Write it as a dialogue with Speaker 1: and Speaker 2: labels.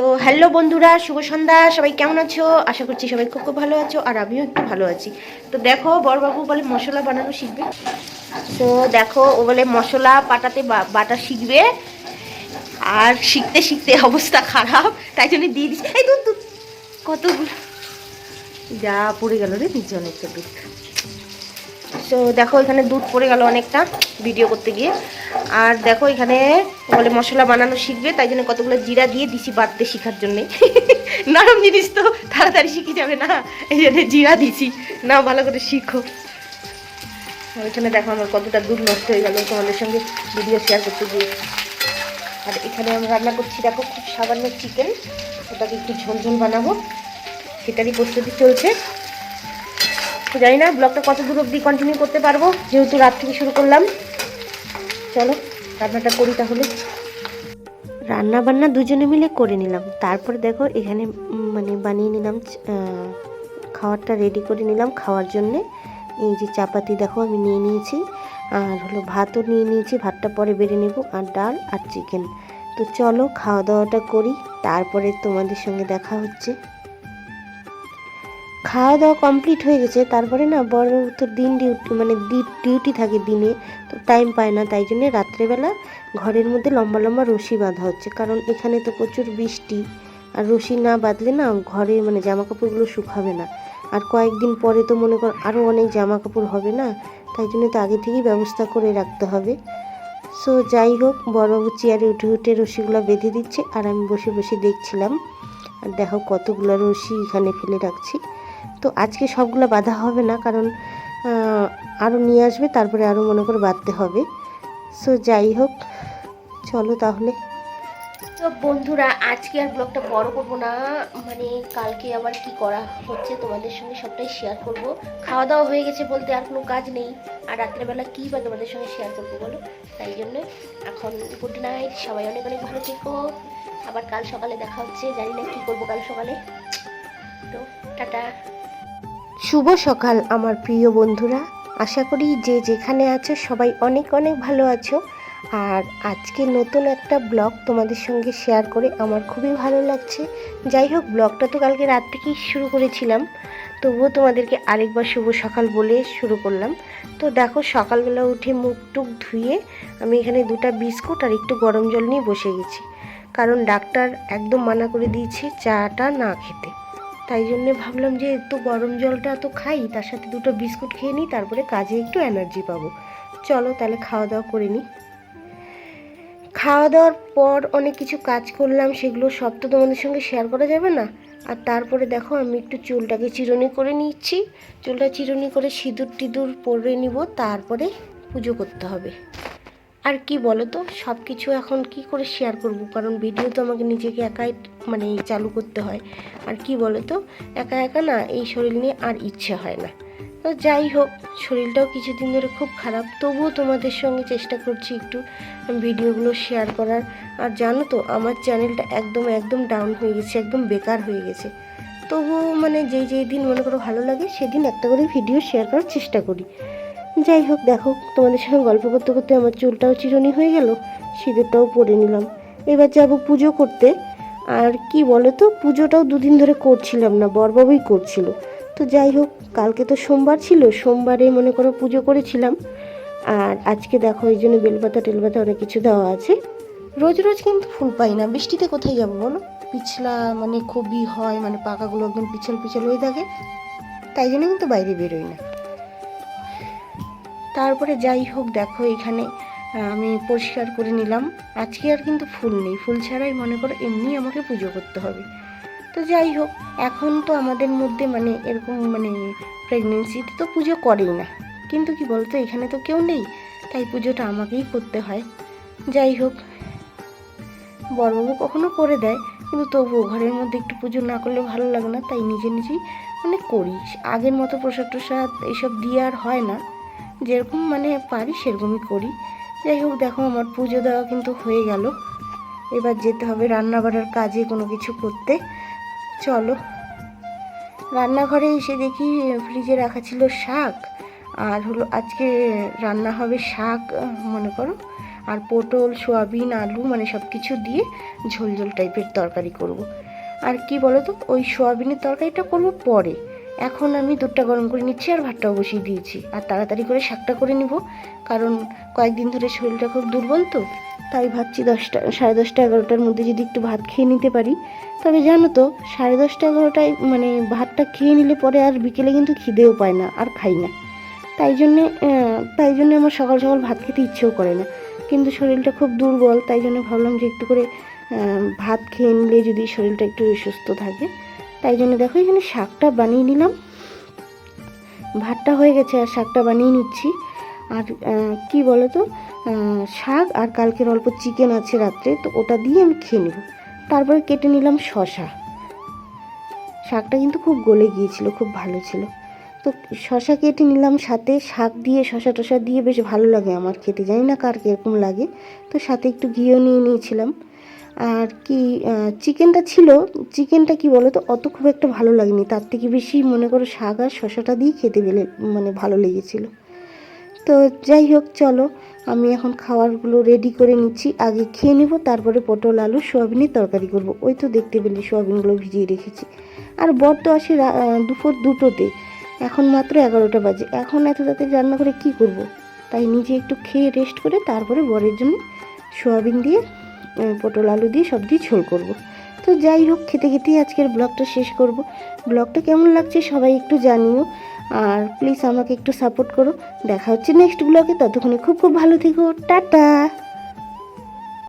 Speaker 1: তো হ্যালো বন্ধুরা, শুভ সন্ধ্যা, সবাই কেমন আছো? আশা করছি সবাই খুব খুব ভালো আছো, আর আমিও একটু ভালো আছি। তো দেখো, বড়বাবু বলে মশলা বানানো শিখবে। তো দেখো, ও বলে মশলা পাটাতে বাটা শিখবে। আর শিখতে শিখতে অবস্থা খারাপ, তাই জন্য দিয়ে দিচ্ছি। এই দুধ দুধ, কতগুলো? যা পড়ে গেল রে, নিচে অনেকটা দুধ। তো দেখো এখানে দুধ পড়ে গেল অনেকটা ভিডিও করতে গিয়ে। আর দেখো এখানে বলে মশলা বানানো শিখবে, তাই জন্য কতগুলো জিরা দিয়ে দিছি বাটতে শেখার জন্যে। নরম জিনিস তো, তাড়াতাড়ি শিখে যাবে না। এই জন্য জিরা দিছি। না, ভালো করে শিখো। ওইখানে দেখো আমার কতটা দুধ নষ্ট হয়ে গেল তোমাদের সঙ্গে ভিডিও শেয়ার করতে গিয়ে। আর এখানে আমরা রান্না করছি, দেখো খুব সামান্য চিকেন ওটাকে একটু ঝোল ঝোল বানাবো। সেটারই প্রস্তুতি চলছে। তো জানি না ব্লগটা কত দূর অবধি কন্টিনিউ করতে পারব, যেহেতু রাত থেকে শুরু করলাম। চলো, রান্নাটা করি তাহলে। রান্না বান্না দুজনে মিলে করে নিলাম। তারপর দেখো, এখানে মানে বানিয়ে নিলাম খাবারটা রেডি করে নিলাম খাওয়ার জন্যে। এই যে চাপাতি দেখো, আমি নিয়ে নিয়েছি। আর হলো ভাতও নিয়ে নিয়েছি, ভাতটা পরে বেড়ে নেব। আর ডাল আর চিকেন তো চলো খাওয়া দাওয়াটা করি। তারপরে তোমাদের সঙ্গে দেখা হচ্ছে। খাওয়া দাওয়া কমপ্লিট হয়ে গেছে, তারপরে না বড় তো দিন ডিউটি মানে ডিউটি থাকে দিনে, তো টাইম পায় না, তাই জন্যে রাত্রেবেলা ঘরের মধ্যে লম্বা লম্বা রশি বাঁধা হচ্ছে, কারণ এখানে তো প্রচুর বৃষ্টি, আর রশি না বাঁধলে না ঘরে মানে জামা কাপড়গুলো শুকাবে না। আর কয়েকদিন পরে তো মনে কর আরও অনেক জামা কাপড় হবে না, তাই জন্য তো আগে থেকেই ব্যবস্থা করে রাখতে হবে। সো যাই হোক বড়বাবু চেয়ারে উঠে উঠে রশিগুলো বেঁধে দিচ্ছে, আর আমি বসে বসে দেখছিলাম। আর দেখো কতগুলো রশি এখানে ফেলে রাখছি। তো আজকে সবগুলো বাঁধা হবে না, কারণ আরও নিয়ে আসবে, তারপরে আরও মনে করে বাঁধতে হবে। সো যাই হোক, চলো তাহলে। তো বন্ধুরা, আজকে আর ব্লগটা বড় করব না মানে কালকে আবার কি করা হচ্ছে তোমাদের সঙ্গে সবটাই শেয়ার করব। খাওয়া দাওয়া হয়ে গেছে বলতে আর কোনো কাজ নেই, আর রাত্রেবেলা কী বা তোমাদের সঙ্গে শেয়ার করব বলো? তাই জন্য এখন গুড নাইট সবাই অনেক অনেক ভালো থেকো। আবার কাল সকালে দেখা হচ্ছে, জানি না কী করব কাল সকালে। তো টাটা। শুভ সকাল, আমার প্রিয় বন্ধুরা। আশা করি যে যেখানে আছো, সবাই অনেক অনেক ভালো আছো। আর আজকে নতুন একটা ব্লগ তোমাদের সঙ্গে শেয়ার করে আমার খুবই ভালো লাগছে। যাই হোক, ব্লগটা তো কালকে রাত থেকেই শুরু করেছিলাম। তবুও তোমাদেরকে আরেকবার শুভ সকাল বলে শুরু করলাম। তো দেখো, সকালবেলা উঠে মুখ টুক ধুয়ে আমি এখানে দুটা বিস্কুট আর একটু গরম জল নিয়ে বসে গেছি। কারণ ডাক্তার একদম মানা করে দিয়েছে, চাটা না খেতে। তাই জন্য ভাবলাম যে একটু গরম জলটা তো খাই, তার সাথে দুটো বিস্কুট খেয়ে নিই, তারপরে কাজে একটু এনার্জি পাবো। চলো তাহলে খাওয়া দাওয়া করে নিই। খাওয়া দাওয়ার পর অনেক কিছু কাজ করলাম, সেগুলো সব তো তোমাদের সঙ্গে শেয়ার করা যাবে না। আর তারপরে দেখো আমি একটু চুলটাকে চিরুনি করে নিচ্ছি। চুলটা চিরুনি করে সিঁদুর টিঁদুর পরে নিব, তারপরে পুজো করতে হবে। আর কি বলো তো সব কিছু এখন কি করে শেয়ার করব? কারণ ভিডিও তো আমাকে নিজেকে একাই মানে চালু করতে হয়। আর কি বলো তো একা একা না এই শরীর নিয়ে আর ইচ্ছে হয় না। তো যাই হোক, শরীরটাও কিছুদিন ধরে খুব খারাপ, তবুও তোমাদের সঙ্গে চেষ্টা করছি একটু ভিডিওগুলো শেয়ার করার। আর জানো তো, আমার চ্যানেলটা একদম একদম ডাউন হয়ে গেছে, একদম বেকার হয়ে গেছে। তবুও মানে যেই যেই দিন মনে করো ভালো লাগে, সেদিন একটা করে ভিডিও শেয়ার করার চেষ্টা করি। যাই হোক, দেখো, তোমাদের সঙ্গে গল্প করতে করতে আমার চুলটাও চিরুনি হয়ে গেল, সিঁদুরটাও পরে নিলাম। এবার যাব পুজো করতে। আর কি বলো তো পুজোটাও দুদিন ধরে করছিলাম না, বরবাবুই করছিল। তো যাই হোক, কালকে তো সোমবার ছিল, সোমবারে মনে করো পুজো করেছিলাম। আর আজকে দেখো, এই জন্য বেলপাতা টেলপাতা অনেক কিছু দেওয়া আছে। রোজ রোজ কিন্তু ফুল পাই না, বৃষ্টিতে কোথায় যাব বলো? পিছলা মানে খুবই হয় মানে পাকাগুলো একদম পিছল পিছল হয়ে থাকে। তাই জন্য কিন্তু বাইরে বেরোই না। তারপরে যাই হোক, দেখো এখানে আমি পরিষ্কার করে নিলাম। আজকে আর কিন্তু ফুল নেই। ফুল ছাড়াই মনে করো এমনি আমাকে পুজো করতে হবে। তো যাই হোক, এখন তো আমাদের মধ্যে মানে এরকম মানে প্রেগনেন্সিতে তো পুজো করেই না। কিন্তু কি বলতো, এখানে তো কেউ নেই, তাই পুজোটা আমাকেই করতে হয়। যাই হোক, বড়বাবু কখনো করে দেয়, কিন্তু তবুও ঘরের মধ্যে একটু পুজো না করলে ভালো লাগে না, তাই নিজে নিজেই মানে করি। আগের মতো প্রসাদ টসাদ এইসব দিয়ে আর হয় না। যেরকম মানে পারি সেরকমই করি। যাই হোক, দেখো আমার পুজো দেওয়া কিন্তু হয়ে গেল। এবার যেতে হবে রান্না বাড়ার কাজে কোনো কিছু করতে। চলো। রান্নাঘরে এসে দেখি ফ্রিজে রাখা ছিল শাক। আর হলো আজকে রান্না হবে শাক, মনে করো। আর পটল, সোয়াবিন, আলু মানে সব কিছু দিয়ে ঝোল ঝোল টাইপের তরকারি করব। আর কি বলো তো ওই সোয়াবিনের তরকারিটা করব পরে। এখন আমি দুধটা গরম করে নিচ্ছি আর ভাতটাও বসিয়ে দিয়েছি। আর তাড়াতাড়ি করে শাকটা করে নিব, কারণ কয়েকদিন ধরে শরীরটা খুব দুর্বল তো, তাই ভাবছি দশটা, সাড়ে দশটা এগারোটার মধ্যে যদি একটু ভাত খেয়ে নিতে পারি। তবে জানো তো, সাড়ে দশটা এগারোটায় মানে ভাতটা খেয়ে নিলে পরে আর বিকেলে কিন্তু খিদেও পায় না, আর খাই না। তাই জন্যে তাই জন্যে আমার সকাল সকাল ভাত খেতে ইচ্ছেও করে না। কিন্তু শরীরটা খুব দুর্বল, তাই জন্য ভাবলাম যে একটু করে ভাত খেয়ে নিলে যদি শরীরটা একটু সুস্থ থাকে তাই জন্য দেখো এখানে শাকটা বানিয়ে নিলাম। ভাতটা হয়ে গেছে আর শাকটা বানিয়ে নিচ্ছি। আর কি বলো তো শাক আর কালকের অল্প চিকেন আছে রাত্রে, তো ওটা দিয়ে আমি খেয়ে নেব। তারপরে কেটে নিলাম শশা শাকটা কিন্তু খুব গলে গিয়েছিল, খুব ভালো ছিল। তো শশা কেটে নিলাম সাথে। শাক দিয়ে শশা টশা দিয়ে বেশ ভালো লাগে আমার খেতে। জানি না কার কীরকম লাগে। তো সাথে একটু ঘিও নিয়ে নিয়েছিলাম। আর কি চিকেনটা ছিল, চিকেনটা কি বলো তো অত খুব একটা ভালো লাগেনি। তার থেকে বেশি মনে করো শাক আর শশাটা দিয়ে খেতে গেলে মানে ভালো লেগেছিলো। তো যাই হোক, চলো, আমি এখন খাবারগুলো রেডি করে নিচ্ছি। আগে খেয়ে নেব, তারপরে পটল, আলু, সোয়াবিনের তরকারি করব। ওই তো দেখতে পেলে সোয়াবিনগুলো ভিজিয়ে রেখেছি। আর বর তো আসে দুপুর দুটোতে। এখন মাত্র এগারোটা বাজে। এখন এত তাড়াতাড়ি রান্না করে কি করব। তাই নিজে একটু খেয়ে রেস্ট করে তারপরে বরের জন্য সোয়াবিন দিয়ে পটল আলু দিয়ে সব দিয়ে ঝোল করব। তো যাই হোক, খেতে খেতেই আজকের ব্লগটা শেষ করব। ব্লগটা কেমন লাগছে সবাই একটু জানিও। আর প্লিজ আমাকে একটু সাপোর্ট করো। দেখা হচ্ছে নেক্সট ব্লগে ততক্ষণে খুব খুব ভালো থেকো। টাটা!